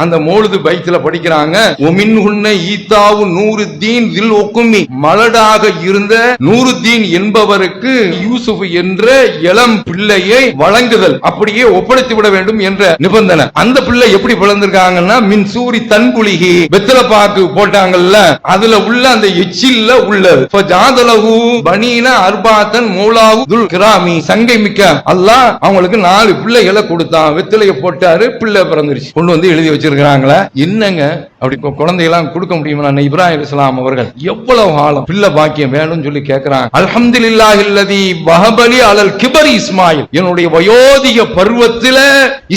அந்த மோழுது பைத்துல படிக்கிறாங்க ஒமின் உன்னை ஈத்தாவு நூறுத்தீன் தில் ஒக்குமி. மலடாக இருந்த நூறுத்தீன் என்பவருக்கு யூசுப் என்ற இளம் பிள்ளையை வழங்குதல் அப்படியே ஒப்படைத்து விட வேண்டும் என்ற நிபந்தனை. அந்த பிள்ளை எப்படி பிளந்திருக்காங்கன்னா மின் சூரி தன்புலிகி வெத்தலை பாக்கு போட்டாங்கல்ல அதுல உள்ள அந்த எச்சில்ல உள்ளது. இப்ப ஜாதலகு பனீன அர்பாத்தன் மூலாவு துல் கிராமி. சங்கை மிக்க அல்லாஹ் அவங்களுக்கு நாலு பிள்ளைகளை கொடுத்தான். வெத்திலையை போட்டாரு பிள்ளை பிறந்துருச்சு. கொண்டு வந்து எழுதி வச்சிருக்கிறாங்களே என்னங்க? அப்படி குழந்தையெல்லாம் கொடுக்க முடியுமா? இப்ராஹிம் இஸ்லாம் அவர்கள் எவ்வளவு காலம் பிள்ளை பாக்கியம் வேணும்னு சொல்லி கேட்கிறாங்க அல்ஹம்துலில்லாஹி அல்லதி பஹபலி அலல் கிபர் இஸ்மாயில். என்னுடைய வயோதிக பருவத்தில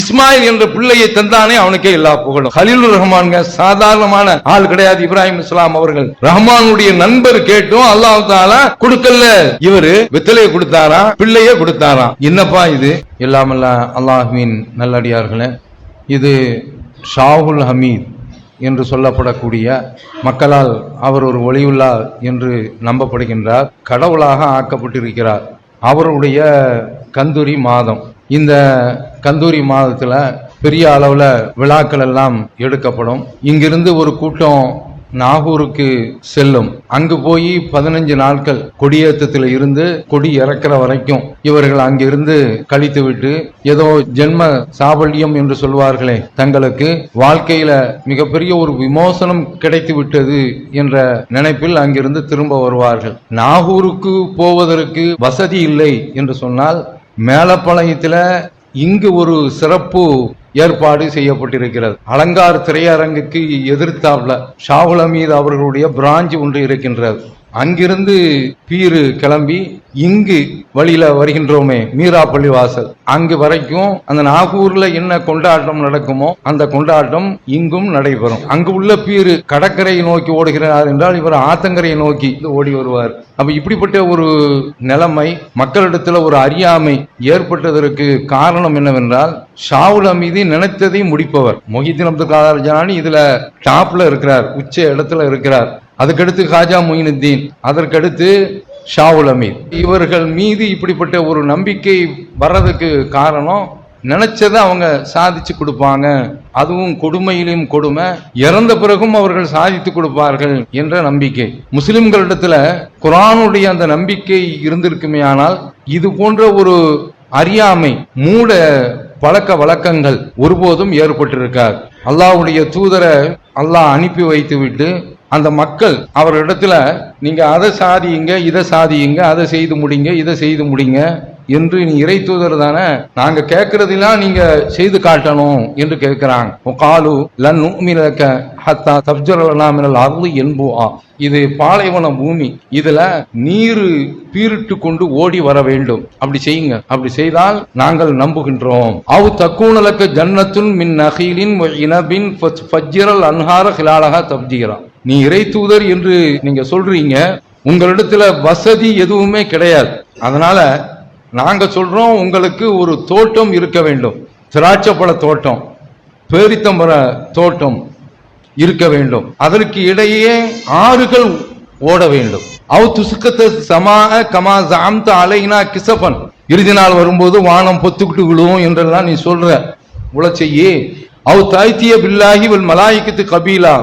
இஸ்மாயில் என்ற பிள்ளையை தந்தானே அவனுக்கே எல்லா புகழும். ஹலீலுர் ரஹ்மான்ங்க சாதாரணமான ஆள் கிடையாது இப்ராஹிம் இஸ்லாம் அவர்கள். ரஹ்மானுடைய நண்பர் கேட்டும் அல்லாஹ் தாலா கொடுக்கல. இவரு வித்தலையை கொடுத்தாராம் பிள்ளையே கொடுத்தாராம் என்னப்பா இது? எல்லாமல்ல அல்லாஹுவின் நல்லடியார்களே இது ஷாவுல் ஹமீத் என்று சொல்லப்படக்கூடிய மக்களால் அவர் ஒரு ஒளியுள்ளார் என்று நம்பப்படுகின்றார். கடவுளாக ஆக்கப்பட்டிருக்கிறார். அவருடைய கந்தூரி மாதம். இந்த கந்தூரி மாதத்தில் பெரிய அளவில் விழாக்கள் எல்லாம் எடுக்கப்படும். இங்கிருந்து ஒரு கூட்டம் நாகூருக்கு செல்லும். அங்கு போய் பதினஞ்சு நாட்கள் கொடியேற்றத்தில் இருந்து கொடி இறக்கிற வரைக்கும் இவர்கள் அங்கிருந்து கழித்து விட்டு ஏதோ ஜென்ம சாபல்யம் என்று சொல்வார்களே தங்களுக்கு வாழ்க்கையில மிகப்பெரிய ஒரு விமோசனம் கிடைத்து விட்டது என்ற நினைப்பில் அங்கிருந்து திரும்ப வருவார்கள். நாகூருக்கு போவதற்கு வசதி இல்லை என்று சொன்னால் மேலப்பாளையத்தில் இங்கு ஒரு சிறப்பு ஏற்பாடு செய்யப்பட்டிருக்கிறது. அலங்கார் திரையரங்குக்கு எதிர்த்தாப்ல ஷாகுல் மீது அவர்களுடைய பிராஞ்சு ஒன்று இருக்கின்றது. அங்கிருந்து பீரு கிளம்பி இங்கு வழியில வருகின்றோமே மீரா பள்ளிவாசல். அங்கு வரைக்கும் அந்த நாகூர்ல என்ன கொண்டாட்டம் நடக்குமோ அந்த கொண்டாட்டம் இங்கும் நடைபெறும். அங்கு உள்ள பீரு கடற்கரையை நோக்கி ஓடுகிறார் என்றால் இவர் ஆத்தங்கரையை நோக்கி ஓடி வருவார். அப்ப இப்படிப்பட்ட ஒரு நிலைமை மக்களிடத்துல ஒரு அறியாமை ஏற்பட்டதற்கு காரணம் என்னவென்றால் ஷாவுல் அமீதி நினைத்ததை முடிப்பவர். மொஹிதீன் அப்துல் காதர் ஜனானி இதுல டாப்ல இருக்கிறார் உச்ச இடத்துல இருக்கிறார். அதுக்கடுத்து காஜா மொயினுத்தீன் அதற்கடுத்து ஷாவுல் அமீர் இவர்கள் மீது இப்படிப்பட்ட ஒரு நம்பிக்கை வர்றதுக்கு காரணம் நினைச்சதை அவங்க சாதிச்சு கொடுப்பாங்க. அதுவும் கொடுமையிலும் கொடுமை. இறந்த பிறகும் அவர்கள் சாதித்து கொடுப்பார்கள் என்ற நம்பிக்கை. முஸ்லிம்களிடத்துல குரானுடைய அந்த நம்பிக்கை இருந்திருக்குமே ஆனால் இது போன்ற ஒரு அறியாமை மூட பழக்க வழக்கங்கள் ஒருபோதும் ஏற்பட்டிருக்காது. அல்லாஹ்வுடைய தூதரை அல்லாஹ் அனுப்பி வைத்து விட்டு அந்த மக்கள் அவரிடத்துல நீங்க அதை சாதியுங்க இதை சாதியுங்க அதை செய்து முடிங்க இதை செய்து முடிங்க என்று நீ இறை தூதர் தானே நாங்க கேட்கறதெல்லாம் நீங்க செய்து காட்டணும் என்று கேட்கிறாங்க. காலு லன் நுமிலக்க ஹத்தா தப்ஜரலாமினல் அருள் என்புவா. இது பாலைவன பூமி. இதுல நீர் பீரிட்டு கொண்டு ஓடி வர வேண்டும். அப்படி செய்யுங்க. அப்படி செய்தால் நாங்கள் நம்புகின்றோம். அவு தக்கூனலக்க ஜன்னத்துன் மின் நகிலின் இனபின் ஃபஜ்ஜிரல் அன்ஹார ஹிலாலஹா தப்ஜீரா. நீ இறை தூதர் என்று நீங்க சொல்றீங்க உங்களிடத்துல வசதி எதுவுமே கிடையாது. அதனால நாங்க சொல்றோம் உங்களுக்கு ஒரு தோட்டம் இருக்க வேண்டும். திராட்சைப்பழ தோட்டம் பேரித்தம்பர தோட்டம் இருக்க வேண்டும். அதற்கு இடையே ஆறுகள் ஓட வேண்டும். அவ் துசுக்கத்தை சமா கமா ஜாம்த அலைனா கிசபன். இறுதி நாள் வரும்போது வானம் பொத்துக்கிட்டு விழுவோம் என்றெல்லாம் நீ சொல்ற. உழைச்சையே அவ் தாய்த்திய பில்லாகி வல் மலாய்க்கத்து கபீலா.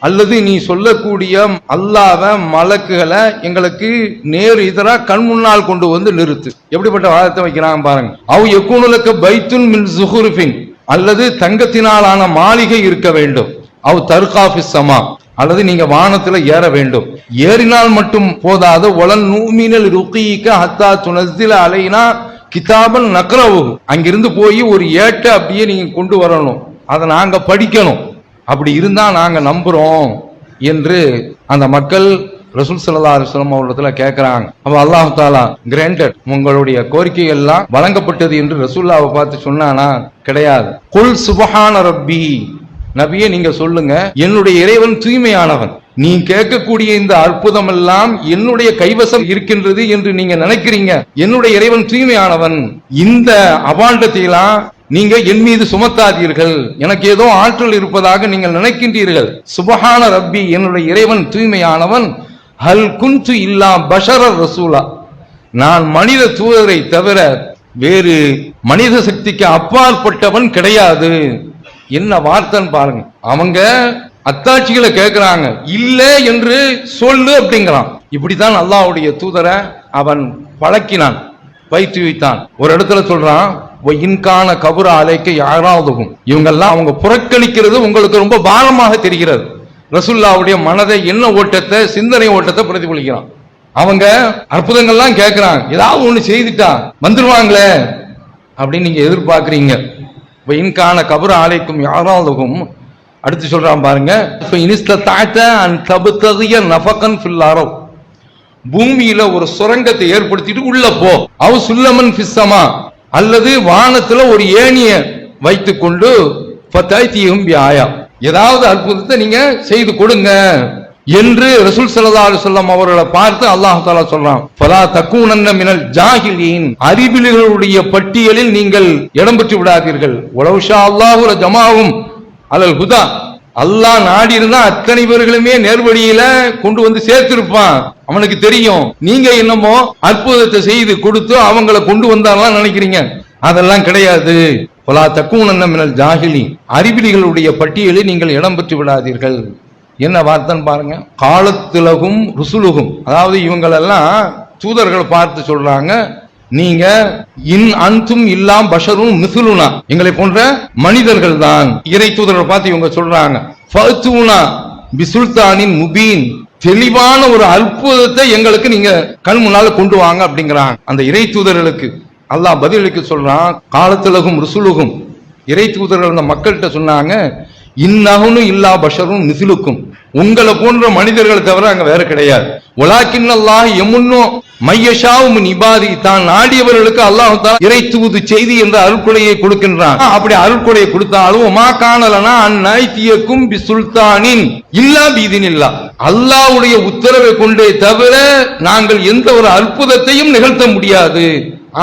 அல்லது நீ சொல்லக்கூடிய அல்லாத மலக்குகளை எங்களுக்கு நேர் இதரா கண் முன்னால் கொண்டு வந்து நிறுத்து. எப்படிப்பட்ட வாதத்தை வைக்கிறாங்க பாருங்க. அவ் எக்கூனுலக்க பைத்துன் மின் சுஹுருஃபின். அல்லது தங்கத்தினாலான மாளிகை இருக்க வேண்டும். அவ் தர்காஃபிஸ் சமா. அல்லது நீங்க வானத்துல ஏற வேண்டும். ஏறினால் மட்டும் போதாது உலன் நூமினல் ருக்கிக்க ஹத்தா துணத்தில் அலைனா கிதாபன் நக்ரவு அங்கிருந்து போய் ஒரு ஏட்டை அப்படியே நீங்க கொண்டு வரணும். அதை நாங்க படிக்கணும். அப்படி இருந்தா நாங்க நம்புறோம் என்று அந்த மக்கள் ரசூல் சல்லா அலுவலம் அவரிடத்துல கேட்கிறாங்க அப்ப அல்லாஹு தாலா கிராண்டட் உங்களுடைய கோரிக்கை எல்லாம் வழங்கப்பட்டது என்று ரசூல்லாவை பார்த்து சொன்னானா? கிடையாது. குல் சுபஹான ரப்பி. நபியே நீங்க சொல்லுங்க. என்னுடைய இறைவன் தூய்மையானவன். நீ கேட்கக்கூடிய இந்த அற்புதம் எல்லாம் என்னுடைய கைவசம் இருக்கின்றது என்று நீங்க நினைக்கிறீங்க. என்னுடைய இறைவன் தூய்மையானவன். இந்த அபாண்டத்தை எல்லாம் நீங்க என் மீது சுமத்தாதீர்கள். எனக்கு ஏதோ ஆற்றல் இருப்பதாக நீங்கள் நினைக்கின்றீர்கள். சுபஹான ரப்பி என்னுடைய இறைவன் தூய்மையானவன். ஹல் குந்து இல்லா பஷர ரசூலா. நான் மனித தூதரை தவிர வேறு மனித சக்திக்கு அப்பாற்பட்டவன் கிடையாது. என்ன வார்த்தைன்னு பாருங்க. அவங்க அத்தாட்சிகளை கேட்கிறாங்க இல்ல என்று சொல்லு அப்படிங்கிறான். இப்படித்தான் அல்லாவுடைய தூதரை அவன் பழக்கினான் பயிற்றுவித்தான். ஒரு இடத்துல சொல்றான் இன்கான கபுர அலைக்கு யாராவதுகும்? இவங்கெல்லாம் அவங்க புறக்கணிக்கிறது உங்களுக்கு ரொம்ப பாரமாக தெரிகிறது. ரசுல்லாவுடைய மனதை என்ன ஓட்டத்தை சிந்தனை ஓட்டத்தை பிரதிபலிக்கிறான். அவங்க அற்புதங்கள்லாம் கேட்கிறாங்க. ஏதாவது ஒண்ணு செய்துட்டா வந்துருவாங்களே அப்படின்னு நீங்க எதிர்பார்க்கறீங்க. இப்ப இன்கான கபுர ஆலைக்கும் யாராவதுகும்? அடுத்து சொல்றான் பாருங்க. இப்போ இனிஸ்த தாத்த அண்ட் தபுத்ததிய நஃபகன் ஃபில்லாரோ பூமியில ஒரு சுரங்கத்தை ஏற்படுத்திட்டு உள்ள போ. அவ சுல்லமன் பிஸ்ஸமா அல்லது வானத்துல ஒரு ஏணிய வைத்துக்கொண்டு கொண்டு ஃபத்தாய்த்தியும் ஏதாவது அற்புதத்தை நீங்க செய்து கொடுங்க என்று ரசூல் சல்லா அலைஹி அவர்களை பார்த்து அல்லாஹ் தஆலா சொல்றான். ஃபலா தக்கூனன்ன மினல் ஜாஹிலீன். அறிவிலிகளுடைய பட்டியலில் நீங்கள் இடம் பெற்று விடாதீர்கள். உலவுஷா அல்லாஹுல அல்லாஹு ஜமாவும் அலல் ஹுதா. அல்லாஹ் நாடி இருந்தா அத்தனை பேர்களுமே நேர்வழியில கொண்டு வந்து சேர்த்திருப்பான். அவனுக்கு தெரியும். நீங்க என்னமோ அற்புதத்தை செய்து கொடுத்து அவங்கள கொண்டு வந்தாலாம் நினைக்கிறீங்க. அதெல்லாம் கிடையாது. பொலா தக்கூனன்ன மினல் ஜாகிலி. அறிவிலிகளுடைய பட்டியலில் நீங்கள் இடம் பெற்று விடாதீர்கள். என்ன வார்த்தைன்னு பாருங்க. காலத்திலகும் ருசுலுகும். அதாவது இவங்களெல்லாம் தூதர்களை பார்த்து சொல்றாங்க. நீங்க இன் அன்தும் இல்லாம் பஷரும் மிசுலுனா. எங்களை போன்ற மனிதர்கள் தான் இறை தூதர்கள் பார்த்து இவங்க சொல்றாங்க. ஃபஅத்துனா பிசுல்தானின் முபீன். தெளிவான ஒரு அற்புதத்தை எங்களுக்கு நீங்க கண் முன்னால கொண்டு வாங்க அப்படிங்கிறாங்க. அந்த இறை தூதர்களுக்கு அல்லாஹ் பதிலளிக்க சொல்றான் காலத்திலகும் ருசுலுகும். இறை தூதர்கள் அந்த மக்கள்கிட்ட சொன்னாங்க இன்னகுனு இல்லா பஷரும் மிசிலுக்கும். உங்களை போன்ற மனிதர்கள் தவிர அங்க வேற கிடையாது. உலாக்கின் அல்லாஹ் எமுன்னோ மையஷாவும் நிபாதி தான் நாடியவர்களுக்கு அல்லாஹ் தான் இறை தூது செய்தி என்ற அருள்கொடையை கொடுக்கின்றான். அப்படி அருள்கொடையை கொடுத்தாலும் மா காணலனா அந்நாய்த்தியக்கும் பி சுல்தானின் இல்லா பீதின் இல்லா அல்லாஹ்வுடைய உத்தரவை கொண்டே தவிர நாங்கள் எந்த ஒரு அற்புதத்தையும் நிகழ்த்த முடியாது.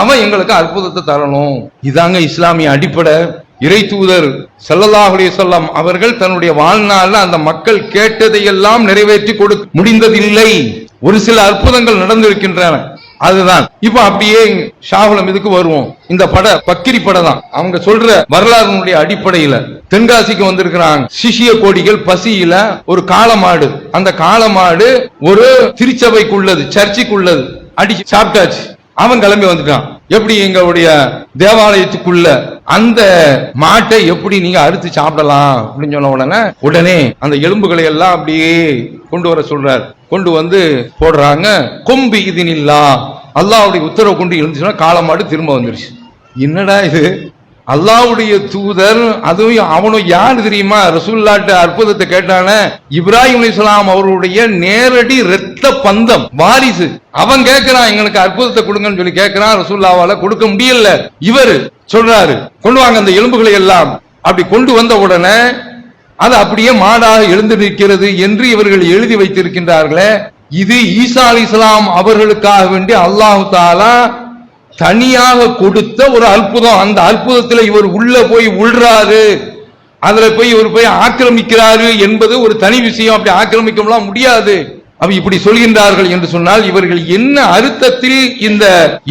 அவன் எங்களுக்கு அற்புதத்தை தரணும். இதாங்க இஸ்லாமிய அடிப்படை. இறை தூதர் ஸல்லல்லாஹு செல்லம் அவர்கள் தன்னுடைய வாழ்நாள்ல அந்த மக்கள் கேட்டதையெல்லாம் நிறைவேற்றி கொடு முடிந்ததில்லை. ஒரு சில அற்புதங்கள் நடந்திருக்கின்றன. அதுதான். இப்ப அப்படியே ஷாகுலம் இதுக்கு வருவோம். இந்த பட பக்கிரி படம் தான் அவங்க சொல்ற வரலாறுனுடைய அடிப்படையில தென்காசிக்கு வந்திருக்கிறாங்க. சிஷிய கோடிகள் பசியில ஒரு காளமாடு. அந்த காலமாடு ஒரு திருச்சபைக்குள்ளது சர்ச்சுக்குள்ளது. அடிச்சு சாப்பிட்டாச்சு. அவன் கிளம்பி வந்துட்டான். எப்படி எங்களுடைய தேவாலயத்துக்குள்ள அந்த மாட்டை எப்படி நீங்க அறுத்து சாப்பிடலாம் அப்படின்னு சொன்ன உடனே உடனே அந்த எலும்புகளை எல்லாம் அப்படியே கொண்டு வர சொல்றார். கொண்டு வந்து போடுறாங்க. கொம்பு இதுனில்லா. அல்லாவுடைய உத்தரவு கொண்டு இருந்துச்சுன்னா காலமாடு திரும்ப வந்துருச்சு. என்னடா இது? அல்லாஹ்வுடைய தூதர் அதுவும் அவனும் யார் தெரியுமா? ரசூல்லாட்ட அற்புதத்தை கேட்டானே இப்ராஹிம் இஸ்லாம் அவருடைய நேரடி ரத்த பந்தம் வாரிசு. அவன் கேட்கிறான் எங்களுக்கு அற்புதத்தை கொடுங்கன்னு சொல்லி கேட்கிறான் ரசூல்லாவால கொடுக்க முடியல. இவர் சொல்றாரு கொண்டு வாங்க அந்த எலும்புகளை எல்லாம். அப்படி கொண்டு வந்த உடனே அது அப்படியே மாடாக எழுந்து நிற்கிறது என்று இவர்கள் எழுதி வைத்திருக்கின்றார்களே. இது ஈசா அலி இஸ்லாம் அவர்களுக்காக வேண்டி அல்லாஹு தாலா தனியாக கொடுத்த ஒரு அற்புதம். அந்த அற்புதத்தில் இவர் உள்ள போய் உள்றாரு. அதுல போய் இவர் போய் ஆக்கிரமிக்கிறாரு என்பது ஒரு தனி விஷயம். அப்படி ஆக்கிரமிக்கலாம் முடியாது. அவ இப்படி சொல்கின்றார்கள் என்று சொன்னால் இவர்கள் என்ன அர்த்தத்தில் இந்த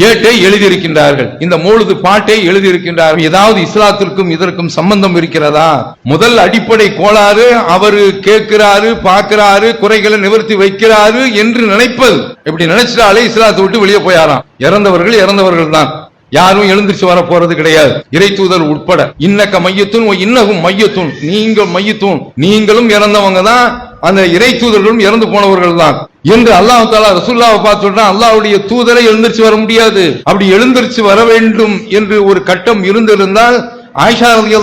ஏட்டை எழுதியிருக்கின்றார்கள்? இந்த மூலது பாட்டை எழுதியிருக்கின்றார்கள். ஏதாவது இஸ்லாத்திற்கும் இதற்கும் சம்பந்தம் இருக்கிறதா? முதல் அடிப்படை கோளாறு அவரு கேட்கிறாரு பார்க்கிறாரு குறைகளை நிவர்த்தி வைக்கிறாரு என்று நினைப்பது. இப்படி நினைச்சிட்டாலே இஸ்லாத்தை விட்டு வெளியே போயாராம். இறந்தவர்கள் இறந்தவர்கள் தான். யாரும் எழுந்திருச்சு வர போறது கிடையாது. இறை தூதர் உட்பட. இன்னக்க மையத்துன் இன்னகும் மையத்தூன். நீங்க மையத்தூன். நீங்களும் இறந்தவங்க தான். அந்த இறை தூதர்களும் இறந்து போனவர்கள் தான் என்று அல்லாஹ் தாலா ரசுல்லாவை பார்த்து சொல்றான் அல்லாவுடைய தூதரை எழுந்திருச்சு வர முடியாது. அப்படி எழுந்திருச்சு வர வேண்டும் என்று ஒரு கட்டம் இருந்திருந்தால் ஆயிஷா ரதி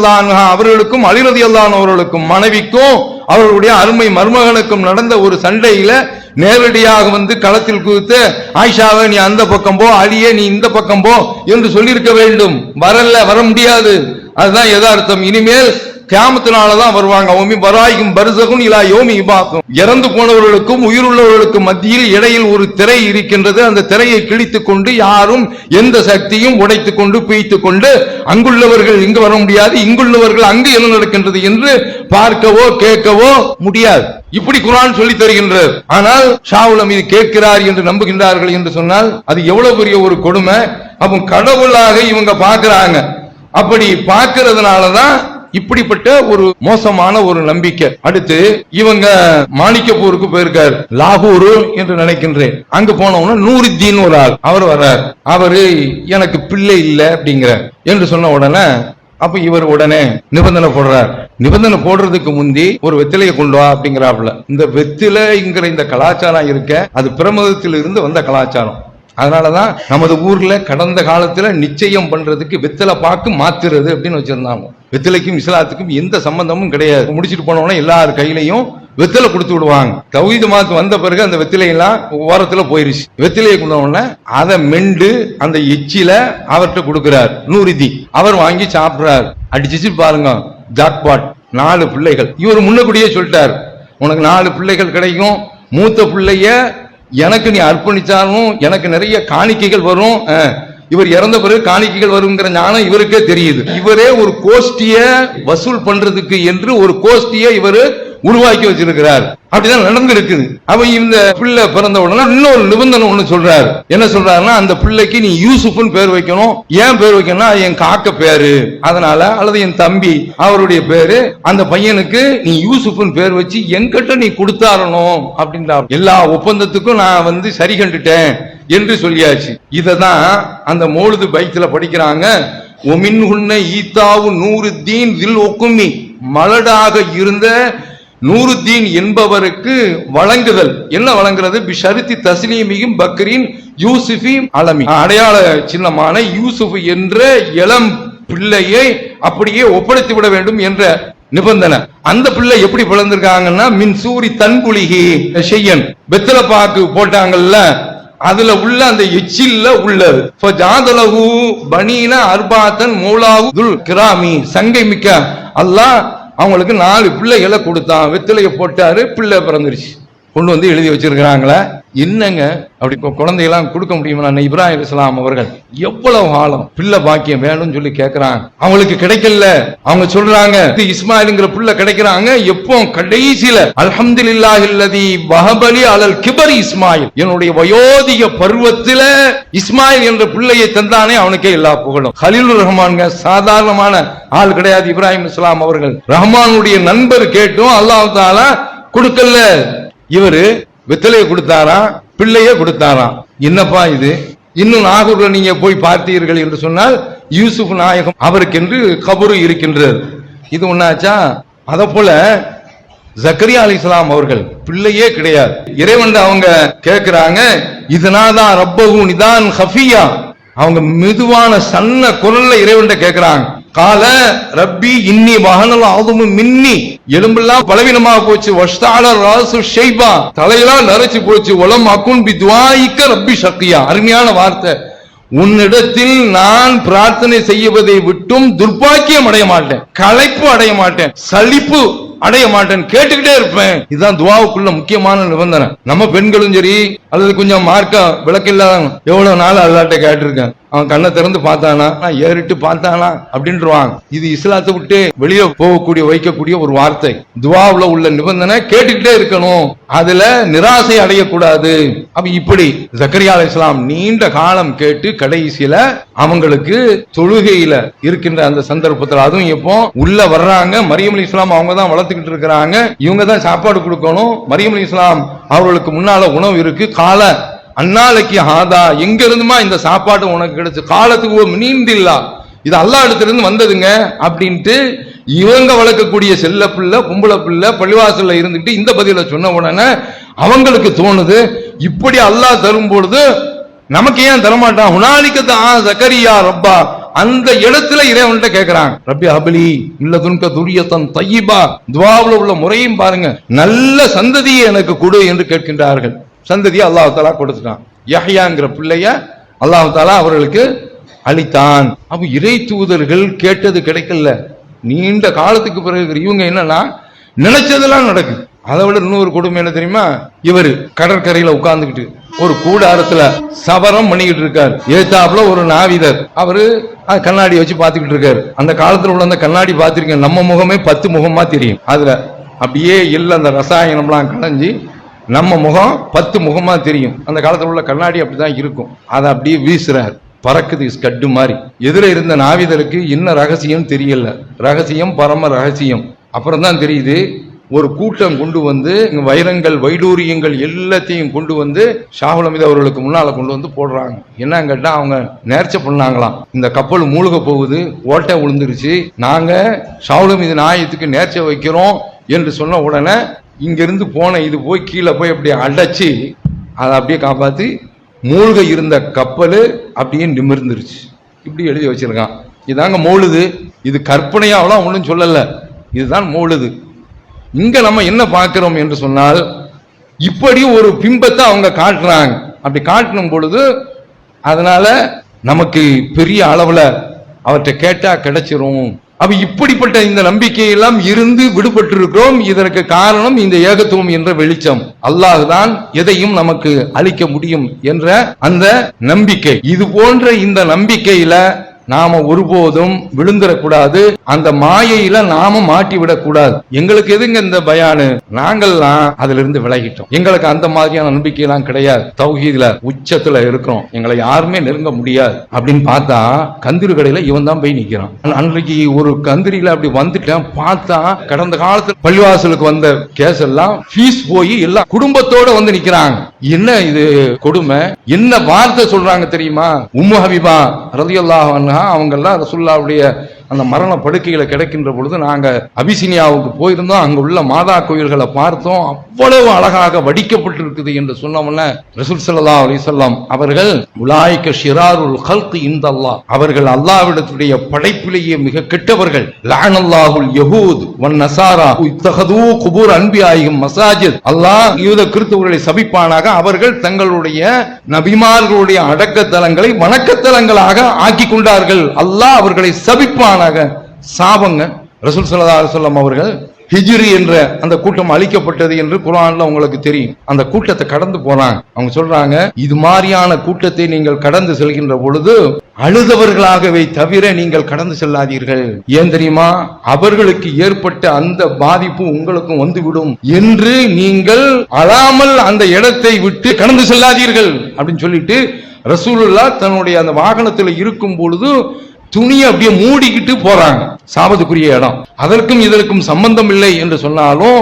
அவர்களுக்கும் அலிரதி ரதி அவர்களுக்கும் மனைவிக்கும் அவர்களுடைய அருமை மருமகனுக்கும் நடந்த ஒரு சண்டையில நேரடியாக வந்து களத்தில் குதித்து ஆயிஷாவை நீ அந்த பக்கம் போ அலியே நீ இந்த பக்கம் போ என்று சொல்லியிருக்க வேண்டும். வரல வர முடியாது. அதுதான் யதார்த்தம். இனிமேல் கியாமத்தினாலதான் வருவாங்க. ஓமி பராய்க்கும் பரிசகும் இலா யோமி இபாக்கும். இறந்து போனவர்களுக்கும் உயிருள்ளவர்களுக்கும் மத்தியில் இடையில் ஒரு திரை இருக்கின்றது. அந்த திரையை கிழித்துக் கொண்டு யாரும் எந்த சக்தியும் உடைத்துக் கொண்டு பிய்த்துக் கொண்டு அங்குள்ளவர்கள் இங்கு வர முடியாது. இங்குள்ளவர்கள் அங்கு என்ன நடக்கின்றது என்று பார்க்கவோ கேட்கவோ முடியாது. இப்படி குரான் சொல்லி தருகின்றது ஆனால் ஷாவுலம் இது கேட்கிறார் என்று நம்புகின்றார்கள் என்று சொன்னால் அது எவ்வளவு பெரிய ஒரு கொடுமை. அப்போ கடவுளாக இவங்க பார்க்கறாங்க. அப்படி பார்க்கறதுனாலதான் இப்படிப்பட்ட ஒரு மோசமான ஒரு நம்பிக்கை. அடுத்து இவங்க மாணிக்கப்பூருக்கு போயிருக்காரு. லாகூர் என்று நினைக்கின்றேன். அங்க போனவன நூறுத்தீன் ஒரு ஆள். அவர் வர்றார். அவரு எனக்கு பிள்ளை இல்லை அப்படிங்கிறார் என்று சொன்ன உடனே அப்ப இவர் உடனே நிபந்தனை போடுறார். நிபந்தனை போடுறதுக்கு முந்தி ஒரு வெத்திலையை கொண்டு வா அப்படிங்கிறாப்புல. இந்த வெத்திலைங்கிற இந்த கலாச்சாரம் இருக்க அது பிரமதத்தில் இருந்து வந்த கலாச்சாரம். அதனால தான் நமது ஊரில் கடந்த காலத்தில் நிச்சயம் பண்ணுறதுக்கு வெத்தலை பாக்கு மாத்துறது அப்படின்னு வச்சுருந்தாங்க. வெத்தலைக்கும் இஸ்லாத்துக்கும் எந்த சம்பந்தமும் கிடையாது. முடிச்சுட்டு போனோம்னா எல்லார் கையிலையும் வெத்தலை கொடுத்து விடுவாங்க. தௌஹீது மாத்து வந்த பிறகு அந்த வெத்திலையெல்லாம் ஓரத்தில் ஓரத்துல போயிருச்சு. வெத்திலையை கொண்ட உடனே அதை மெண்டு அந்த எச்சில அவர்கிட்ட கொடுக்கிறார். நூறுதி அவர் வாங்கி சாப்பிடுறார். அடிச்சு பாருங்க ஜாக்பாட். நாலு பிள்ளைகள். இவர் முன்னக்கூடியே சொல்லிட்டார் உனக்கு நாலு பிள்ளைகள் கிடைக்கும். மூத்த பிள்ளைய எனக்கு நீ அர்ப்பணிச்சாலும் எனக்கு நிறைய காணிக்கைகள் வரும். இவர் இறந்த பிறகு காணிக்கைகள் வருங்கிற ஞானம் இவருக்கே தெரியுது. இவரே ஒரு கோஷ்டிய வசூல் பண்றதுக்கு என்று ஒரு கோஷ்டிய இவர் உருவாக்கி வச்சிருக்கிறார். அப்படிதான் நடந்து இருக்குது அவ இந்த பிள்ளை பிறந்த உடனே இன்னொரு நிபந்தனை ஒண்ணு சொல்றாரு. என்ன சொல்றாருன்னா அந்த பிள்ளைக்கு நீ யூசுப்னு பேர் வைக்கணும். ஏன் பேர் வைக்கணும்னா அது என் காக்க பேரு. அதனால அல்லது என் தம்பி அவருடைய பேரு அந்த பையனுக்கு நீ யூசுப்னு பேர் வச்சு என்கிட்ட நீ கொடுத்தாரணும் அப்படின்றார் எல்லா ஒப்பந்தத்துக்கும் நான் வந்து சரி கண்டுட்டேன் என்று சொல்லியாச்சு. இதை தான் அந்த மோழுது பைத்துல படிக்கிறாங்க. ஒமின் உன்ன ஈத்தாவு நூறு தீன் தில் ஒக்குமி மலடாக இருந்த நூறுதீன் என்பவருக்கு வழங்குதல். என்ன வழங்குறது? பிஷருத்தி தஸ்லீமியும் பக்ரீன் யூசுஃபி அலமி. அடையாள சின்னமான யூசுப் என்ற இளம் பிள்ளையை அப்படியே ஒப்படைத்து விட வேண்டும் என்ற நிபந்தனை. அந்த பிள்ளை எப்படி பிறந்திருக்காங்கன்னா மின் சூரி தன்புலிகி செய்யன். வெத்தலை பாக்கு போட்டாங்கல்ல அதுல உள்ள அந்த எச்சில்ல உள்ளது. ஜாதலகு பனீன அர்பாத்தன் மூலாவு கிராமி. சங்கை மிக்க அல்லாஹ் அவங்களுக்கு நாலு பிள்ளைகளை கொடுத்தான். வெத்திலையை போட்டாரு பிள்ளை பிறந்துருச்சு. கொண்டு வந்து எழுதி வச்சிருக்கிறாங்களே. என்னங்க? அப்படி குழந்தையெல்லாம் கொடுக்க முடியுமா? இப்ராஹிம் இஸ்லாம் அவர்கள் எவ்வளவு ஆழம் பிள்ளை பாக்கியம் வேணும்னு சொல்லி கேட்கிறாங்க அவங்களுக்கு கிடைக்கல. அவங்க சொல்றாங்க இது இஸ்மாயிலுங்கிற பிள்ளை கிடைக்கிறாங்க எப்போ? கடைசியில அல்ஹம்துலில்லாஹி இல்லாஹில்லதி வஹபலி அலல் கிபர் இஸ்மாயில். என்னுடைய வயோதிக பருவத்தில இஸ்மாயில் என்ற பிள்ளையை தந்தானே அவனுக்கே எல்லா புகழும். ஹலீலுர் ரஹ்மான்ங்க சாதாரணமான ஆள் கிடையாது இப்ராஹிம் இஸ்லாம் அவர்கள். ரஹ்மானுடைய நண்பர் கேட்டும் அல்லாஹ் தாலா கொடுக்கல. இவரு வெத்தலையை கொடுத்தாராம் பிள்ளைய கொடுத்தாராம். என்னப்பா இது? இன்னும் நாகூர்ல நீங்க போய் பார்த்தீர்கள் என்று சொன்னால் யூசுப் நாயகம் அவருக்கென்று கபரு இருக்கின்றது இது ஒன்னாச்சா அத போல ஜக்கரியா அலி இஸ்லாம் அவர்கள் பிள்ளையே கிடையாது. இறைவன் அவங்க கேட்கிறாங்க இதனாதான் ரப்பகு நிதான் ஹஃபியா. அவங்க மெதுவான சன்ன குரல்ல இறைவன் கேட்கிறாங்க கால ரப்பி இன்னி மகனல் ஆதுமு மின்னி எலும்பெல்லாம் பலவீனமா போச்சு. வஷ்தால ராசு ஷெய்பா தலையெல்லாம் நரைச்சு போச்சு. உலம் அக்குன் பி துவாயிக்க ரப்பி சக்தியா அருமையான வார்த்தை. உன்னிடத்தில் நான் பிரார்த்தனை செய்வதை விட்டும் துர்பாக்கியம் அடைய மாட்டேன். களைப்பு அடைய மாட்டேன். சளிப்பு அடைய மாட்டேன். கேட்டுக்கிட்டே இருப்பேன். இதுதான் துவாவுக்குள்ள முக்கியமான நிபந்தனை. நம்ம பெண்களும் சரி அல்லது கொஞ்சம் மார்க்க விளக்கு இல்லாதவங்க எவ்வளவு நாள் அல்லாட்ட கேட்டிருக்கேன். அவன் கண்ணை திறந்து பார்த்தானா? நான் ஏறிட்டு பார்த்தானா? அப்படின்றவாங்க இது இஸ்லாத்தை விட்டு வெளியே போகக்கூடிய வைக்கக்கூடிய ஒரு வார்த்தை. துவாவில் உள்ள நிபந்தனை கேட்டுக்கிட்டே இருக்கணும். அதுல நிராசை அடையக்கூடாது. அப்ப இப்படி ஜக்கரியா இஸ்லாம் நீண்ட காலம் கேட்டு கடைசியில அவங்களுக்கு தொழுகையில இருக்கின்ற அந்த சந்தர்ப்பத்தில் அதுவும் இப்போ உள்ள வர்றாங்க. மரியம் அலி இஸ்லாம் அவங்க தான் வளர்த்துக்கிட்டு இருக்கிறாங்க. இவங்க தான் சாப்பாடு கொடுக்கணும். மரியம் அலி இஸ்லாம் அவர்களுக்கு முன்னால உணவு இருக்கு. காலை அன்னாலைக்கு ஹாதா எங்க இருந்துமா இந்த சாப்பாடு உனக்கு கிடைச்சு? காலத்துக்கு நீண்டில்லா இது அல்லா இடத்துல வந்ததுங்க அப்படின்ட்டு இவங்க வளர்க்கக்கூடிய செல்ல பிள்ளை பொம்பளை பிள்ளை பள்ளிவாசல்ல இருந்துட்டு இந்த பதில சொன்ன உடனே அவங்களுக்கு தோணுது இப்படி அல்லாஹ் தரும் பொழுது நமக்கு ஏன் தரமாட்டான்? ஹுனாலிக்கத்து ஆ ஜக்கரியா ரப்பா. அந்த இடத்துல இறைவன்கிட்ட கேக்குறாங்க. ரப்பி அபலி இல்ல துன்க துரியத்தன் தையிபா துவாவில் உள்ள முறையும் பாருங்க. நல்ல சந்ததியை எனக்கு கொடு என்று கேட்கின்றார்கள். சந்ததியை அல்லாஹ் தாலா கொடுத்துட்டான். யஹ்யாங்கிற பிள்ளைய அல்லாஹ் தாலா அவர்களுக்கு அளித்தான். அப்ப இறை தூதர்கள் கேட்டது கிடைக்கல. நீண்ட காலத்துக்கு பிறகு இவங்க என்னன்னா நினைச்சதெல்லாம் நடக்குது அதை விட இன்னொரு கொடுமை என்ன தெரியுமா? இவர் கடற்கரையில உட்கார்ந்துகிட்டு ஒரு கூடாரத்துல சபரம் பண்ணிக்கிட்டு இருக்காரு. ஏத்தாப்புல ஒரு நாவிதர். அவரு கண்ணாடி வச்சு பாத்துக்கிட்டு இருக்காரு. அந்த காலத்துல உள்ள அந்த கண்ணாடி பாத்திருக்கேன் நம்ம முகமே பத்து முகமா தெரியும். அதுல அப்படியே இல்ல அந்த ரசாயனம்லாம் கலைஞ்சு நம்ம முகம் பத்து முகமா தெரியும். அந்த காலத்தில் உள்ள கண்ணாடி அப்படிதான் இருக்கும். அதை அப்படியே வீசுறாரு. பறக்குது ஸ்கட்டு மாதிரி. எதிர இருந்த நாவிதருக்கு இன்னும் ரகசியம் தெரியல. ரகசியம் பரம ரகசியம். அப்புறம் தான் தெரியுது ஒரு கூட்டம் கொண்டு வந்து வைரங்கள் வைடூரியங்கள் எல்லாத்தையும் கொண்டு வந்து ஷாகுலமிது அவர்களுக்கு முன்னால கொண்டு வந்து போடுறாங்க. என்னன்னு கேட்டா அவங்க நேர்ச்சை பண்ணாங்களாம். இந்த கப்பல் மூழ்க போகுது ஓட்டை விழுந்துருச்சு நாங்க ஷாகுலமிது நாயத்துக்கு நேர்ச்சை வைக்கிறோம் என்று சொன்ன உடனே இங்கிருந்து போன இது போய் கீழே போய் அப்படியே அடைச்சி அதை அப்படியே காப்பாத்தி மூழ்க இருந்த கப்பல் அப்படியே நிமிர்ந்துருச்சு. இப்படி எழுதி வச்சிருக்கான். இதாங்க மூழுது. இது கற்பனையாவெல்லாம் ஒன்றும் சொல்லலை. இதுதான் மூழுது. இங்கே நம்ம என்ன பார்க்குறோம் என்று சொன்னால் இப்படி ஒரு பிம்பத்தை அவங்க காட்டுறாங்க. அப்படி காட்டணும் பொழுது அதனால நமக்கு பெரிய அளவில் அவற்றை கேட்டால் கிடைச்சிரும். அப்ப இப்படிப்பட்ட இந்த நம்பிக்கையெல்லாம் இருந்து விடுபட்டிருக்கிறோம். இதற்கு காரணம் இந்த ஏகத்துவம் என்ற வெளிச்சம். அல்லாஹுதான் எதையும் நமக்கு அளிக்க முடியும் என்ற அந்த நம்பிக்கை. இது போன்ற இந்த நம்பிக்கையில நாம ஒருபோதும் விழுந்துடக்கூடாது அந்த மாயையில நாம மாட்டி விடக்கூடாது எங்களுக்கு எதுங்க இந்த பயானு? நாங்கள்லாம் அதுல இருந்து விலகிட்டோம். எங்களுக்கு அந்த மாதிரியான நம்பிக்கை எல்லாம் கிடையாது. தௌஹீதுல உச்சத்துல இருக்கிறோம். எங்களை யாருமே நெருங்க முடியாது. அப்படின்னு பார்த்தா கந்திரி கடையில இவன் தான் போய் நிக்கிறான். அன்றைக்கு ஒரு கந்திரியில அப்படி வந்துட்டேன். பார்த்தா கடந்த காலத்துல பள்ளிவாசலுக்கு வந்த கேஸ் எல்லாம் ஃபீஸ் போய் எல்லாம் குடும்பத்தோட வந்து நிக்கிறாங்க. என்ன இது கொடுமை? என்ன வார்த்தை சொல்றாங்க தெரியுமா? உம்மு ஹபிபா ரலியல்லாஹு அவங்கெல்லாம் ரசுல்லாவுடைய அந்த மரண படுக்கைகளை கிடைக்கின்ற பொழுது நாங்க அபிசினியாவுக்கு போயிருந்தோம். அங்கே உள்ள மாதா கோயில்களை பார்த்தோம். அவ்வளவு அழகாக வடிக்கப்பட்டிருக்குது என்று சொன்னோம்ல. ரசூல் சல்லா அலைஹி அவர்கள் உலாய்க்க ஷிராருல் ஹல்க் இந்த அல்லாஹ் அவர்கள் அல்லாவிடத்துடைய படைப்பிலேயே மிக கெட்டவர்கள். லானல்லாஹுல் யஹூத் வன் நசாரா. இத்தகதூ குபூர் அன்பியாயும் மசாஜித். அல்லாஹ் யூத கிறிஸ்தவர்களை சபிப்பானாக அவர்கள் தங்களுடைய நபிமார்களுடைய அடக்கத்தலங்களை வணக்கத்தலங்களாக ஆக்கி கொண்டார்கள். அல்லாஹ் அவர்களை சபிப்பானாக சாபங்க. ரசூல் சல்லா அலைஹி அவர்கள் ஹிஜ்ரி என்ற அந்த கூட்டம் அழிக்கப்பட்டது என்று குரான்ல உங்களுக்கு தெரியும். அந்த கூட்டத்தை கடந்து போறாங்க. அவங்க சொல்றாங்க இது மாதிரியான கூட்டத்தை நீங்கள் கடந்து செல்கின்ற பொழுது அழுதவர்களாகவே தவிர நீங்கள் கடந்து செல்லாதீர்கள். ஏன் தெரியுமா? அவர்களுக்கு ஏற்பட்ட அந்த பாதிப்பு உங்களுக்கும் வந்துவிடும் என்று நீங்கள் அழாமல் அந்த இடத்தை விட்டு கடந்து செல்லாதீர்கள் அப்படின்னு சொல்லிட்டு ரசூலுல்லா தன்னுடைய அந்த வாகனத்தில் இருக்கும் பொழுது துணியை அப்படியே மூடிக்கிட்டு போறாங்க. சாபத்துக்குரிய இடம். அதற்கும் இதற்கும் சம்பந்தம் இல்லை என்று சொன்னாலும்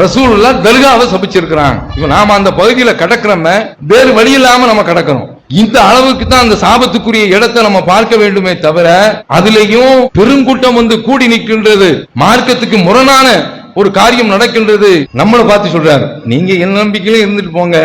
ரசூல்லா தர்காவை சபிச்சிருக்கிறாங்க. இப்ப நாம அந்த பகுதியில கடக்கிறோம வேறு வழி இல்லாம நம்ம கடக்கிறோம். இந்த அளவுக்கு தான் அந்த சாபத்துக்குரிய இடத்தை நம்ம பார்க்க வேண்டுமே தவிர அதுலயும் பெருங்கூட்டம் வந்து கூடி நிற்கின்றது. மார்க்கத்துக்கு முரணான ஒரு காரியம் நடக்கின்றது. நம்மளை பார்த்து சொல்றாரு. நீங்க என் நம்பிக்கையில இருந்துட்டு போங்க.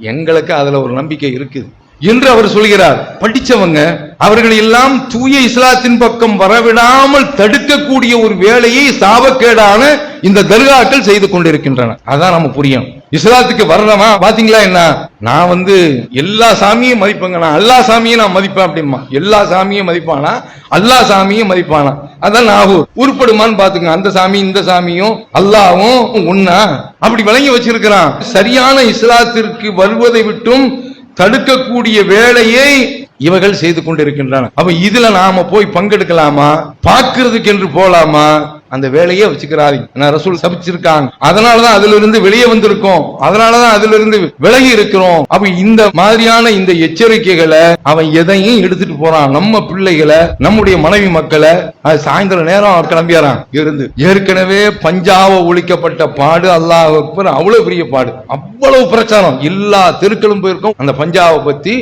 எங்களுக்கு அதுல ஒரு நம்பிக்கை இருக்குது. என்று அவர் சொல்கிறார். படிச்சவங்க அவர்கள் எல்லாம் தூய இஸ்லாத்தின் பக்கம் வரவிடாமல் தடுக்கக்கூடிய ஒரு வேலையை சாபக்கேடான இந்த தர்காக்கள் செய்து கொண்டிருக்கின்றன. அதான் நம்ம புரியும். இஸ்லாத்துக்கு வரலமா பாத்தீங்களா என்ன? நான் வந்து எல்லா சாமியும் மதிப்பேங்க. நான் அல்லா சாமியும் நான் மதிப்பேன் அப்படிமா எல்லா சாமியும் மதிப்பானா? அல்லா சாமியும் மதிப்பானா? அதான் நாகூர் உருப்படுமான்னு பாத்துங்க அந்த சாமி இந்த சாமியும் அல்லாவும் ஒன்னா அப்படி விளங்கி வச்சிருக்கிறான். சரியான இஸ்லாத்திற்கு வருவதை விட்டும் தடுக்கக்கூடிய வேலையை இவர்கள் செய்து கொண்டிருக்கின்றன அப்ப இதுல நாம போய் பங்கெடுக்கலாமா? பார்க்கிறதுக்கு என்று போலாமா? அந்த வேலையை வச்சுக்கிறாரு நான் ரசூல் சபிச்சிருக்காங்க. அதனாலதான் அதுல இருந்து வெளியே வந்திருக்கோம். அதனாலதான் அதுல இருந்து விலகி இருக்கிறோம். அப்ப இந்த மாதிரியான இந்த எச்சரிக்கைகளை அவன் எதையும் எடுத்துட்டு போறான். நம்ம பிள்ளைகளை நம்முடைய மனைவி மக்களை அது சாயந்தரம் நேரம் அவர் கிளம்பியாரான் இருந்து ஏற்கனவே பஞ்சாவ ஒழிக்கப்பட்ட பாடு அல்லாஹ் அவ்வளவு பெரிய பாடு. அவ்வளவு பிரச்சாரம். எல்லா தெருக்களும் போயிருக்கோம். அந்த பஞ்சாவை பத்தி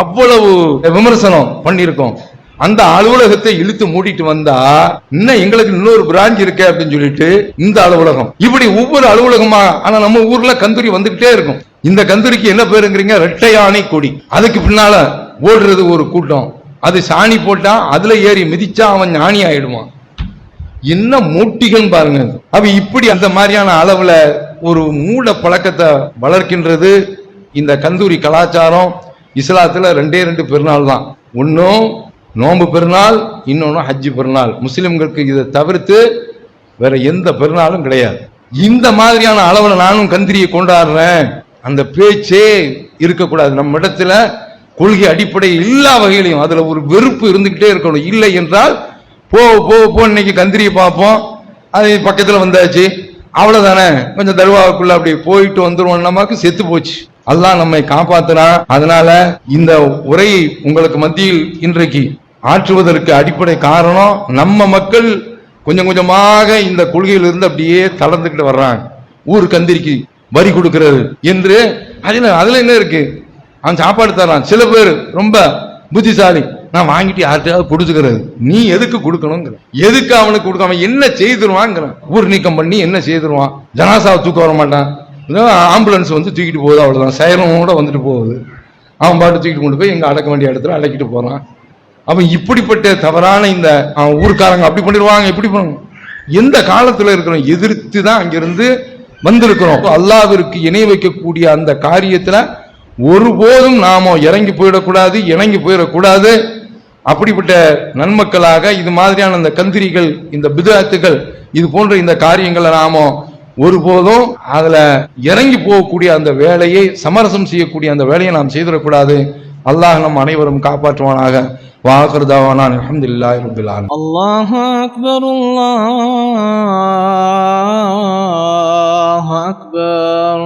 அவ்வளவு விமர்சனம் பண்ணியிருக்கோம். அந்த அலுவலகத்தை இழுத்து மூடிட்டு வந்தா இன்னும் எங்களுக்கு இன்னொரு பிரான்ச் இருக்கு அப்படின்னு சொல்லிட்டு இந்த அலுவலகம். இப்படி ஒவ்வொரு அலுவலகமா ஆனா நம்ம ஊர்ல கந்தூரி வந்துகிட்டே இருக்கும். இந்த கந்தூரிக்கு என்ன பேருங்கிறீங்க? ரெட்டை யானை கொடி. அதுக்கு பின்னால ஓடுறது ஒரு கூட்டம். அது சாணி போட்டா அதுல ஏறி மிதிச்சா அவன் ஞானி ஆயிடுவான். என்ன மூட்டிகள் பாருங்க. அவ இப்படி அந்த மாதிரியான அளவுல ஒரு மூட பழக்கத்தை வளர்க்கின்றது இந்த கந்தூரி கலாச்சாரம். இஸ்லாத்துல ரெண்டே ரெண்டு பெருநாள் தான் ஒன்னும் நோன்பு பெருநாள் இன்னொன்னு ஹஜ்ஜி பெருநாள். முஸ்லிம்களுக்கு இதை தவிர்த்து வேற எந்த பெருநாளும் கிடையாது. இந்த மாதிரியான அளவில் நானும் கந்திரியை கொண்டாடுறேன். அந்த பேச்சே இருக்கக்கூடாது. நம்ம இடத்துல கொள்கை அடிப்படை எல்லா வகையிலையும் அதுல ஒரு வெறுப்பு இருந்துகிட்டே இருக்கணும். இல்லை என்றால் போ போ போ இன்னைக்கு கந்திரியை பார்ப்போம். அது பக்கத்தில் வந்தாச்சு. அவ்வளவுதானே. கொஞ்சம் தருவாவுக்குள்ள அப்படி போயிட்டு வந்துருவோம். நமக்கு செத்து போச்சு. அல்லாஹ் நம்மை காப்பாத்தினா அதனால இந்த உரையை உங்களுக்கு மத்தியில் இன்றைக்கு ஆற்றுவதற்கு அடிப்படை காரணம் நம்ம மக்கள் கொஞ்சம் கொஞ்சமாக இந்த கொள்கையிலிருந்து அப்படியே தளர்ந்துக்கிட்டு வர்றாங்க. ஊர் கந்திரிக்கு வரி கொடுக்கிறது என்று அதில் அதில் என்ன இருக்கு? அவன் சாப்பாடு தரான். சில பேர் ரொம்ப புத்திசாலி. நான் வாங்கிட்டு யார்கிட்டயாவது கொடுத்துக்கிறது. நீ எதுக்கு கொடுக்கணுங்கிற. எதுக்கு அவனுக்கு கொடுக்காம அவன் என்ன செய்திருவாங்கிறான் ஊர் நீக்கம் பண்ணி என்ன செய்திருவான்? ஜனாசாவை தூக்க வர மாட்டான். ஆம்புலன்ஸ் வந்து தூக்கிட்டு போகுது அவ்வளவுதான். கூட வந்துட்டு போகுது. அவன் பாட்டு தூக்கிட்டு கொண்டு போய் எங்கே அடக்க வேண்டிய இடத்துல அடக்கிட்டு போகிறான் அவன் இப்படிப்பட்ட தவறான இந்த அவன் அப்படி பண்ணிடுவாங்க இப்படி பண்ணுவாங்க. எந்த காலத்தில் இருக்கிறோம்? எதிர்த்து தான் அங்கிருந்து வந்திருக்கிறோம். அல்லாவிற்கு இணை வைக்கக்கூடிய அந்த காரியத்தில் ஒருபோதும் நாம இறங்கி போயிடக்கூடாது இணங்கி போயிடக்கூடாது. அப்படிப்பட்ட நன்மக்களாக இது மாதிரியான இந்த கந்திரிகள் இந்த பிதாத்துகள் இது போன்ற இந்த காரியங்களை நாம ஒருபோதும் அதுல இறங்கி போகக்கூடிய அந்த வேலையை சமரசம் செய்யக்கூடிய அந்த வேலையை நாம் செய்திடக்கூடாது. அல்லாஹ் நம் அனைவரும் காப்பாற்றுவானாக. வாகர்தாவானான் அஹமதுல்லாஹ் ரபுல்லான் அல்லாஹ் அக்பர் அல்லாஹ் அக்பர்